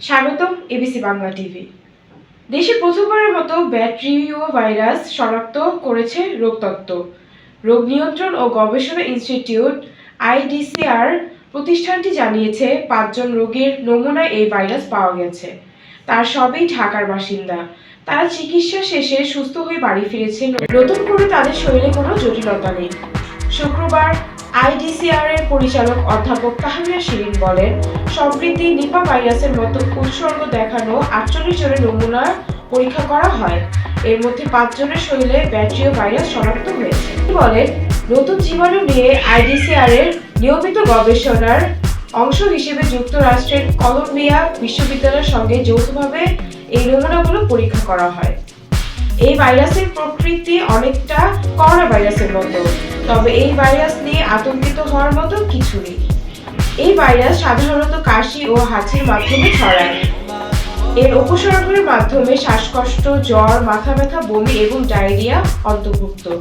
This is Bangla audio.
স্বাগতম এবিসি বাংলা টিভি। দেশে প্রথমবারের মতো ভাইরাস শনাক্ত করেছে রোগতত্ত্ব। রোগ নিয়ন্ত্রণ ও গবেষণা ইনস্টিটিউট আইডিসিআর প্রতিষ্ঠানটি জানিয়েছে, পাঁচজন রোগীর নমুনায় এই ভাইরাস পাওয়া গেছে। তার সবই ঢাকার বাসিন্দা। তারা চিকিৎসা শেষে সুস্থ হয়ে বাড়ি ফিরেছেন। নতুন করে তাদের শরীরে কোনো জটিলতা নেই। শুক্রবার আইডিসিআর এর পরিচালক অধ্যাপক তাহমিয়া শিরিন বলেন, সম্প্রতি নিপা ভাইরাসের মতো উপসর্গ দেখানো আটচল্লিশ জনের নমুনা পরীক্ষা করা হয়। এর মধ্যে পাঁচজনের শরীরে ব্যাটরিও ভাইরাস শনাক্ত হয়েছে। বলেন, নতুন জীবাণু নিয়ে আইডিসিআর এর নিয়মিত গবেষণার অংশ হিসেবে যুক্তরাষ্ট্রের কলম্বিয়া বিশ্ববিদ্যালয়ের সঙ্গে যৌথভাবে এই নমুনাগুলো পরীক্ষা করা হয়। এই ভাইরাসের প্রকৃতি অনেকটা করোনা ভাইরাসের মতো। তবে এই ভাইরাস নিয়ে আতঙ্কিত হওয়ার মতো কিছু নেই। এই ভাইরাস সাধারণত কাশি ও হাঁচির মাধ্যমে ছড়ায়। এর উপসর্গের মাধ্যমে শ্বাসকষ্ট, জ্বর, মাথা ব্যথা, বমি এবং ডায়রিয়া অন্তর্ভুক্ত।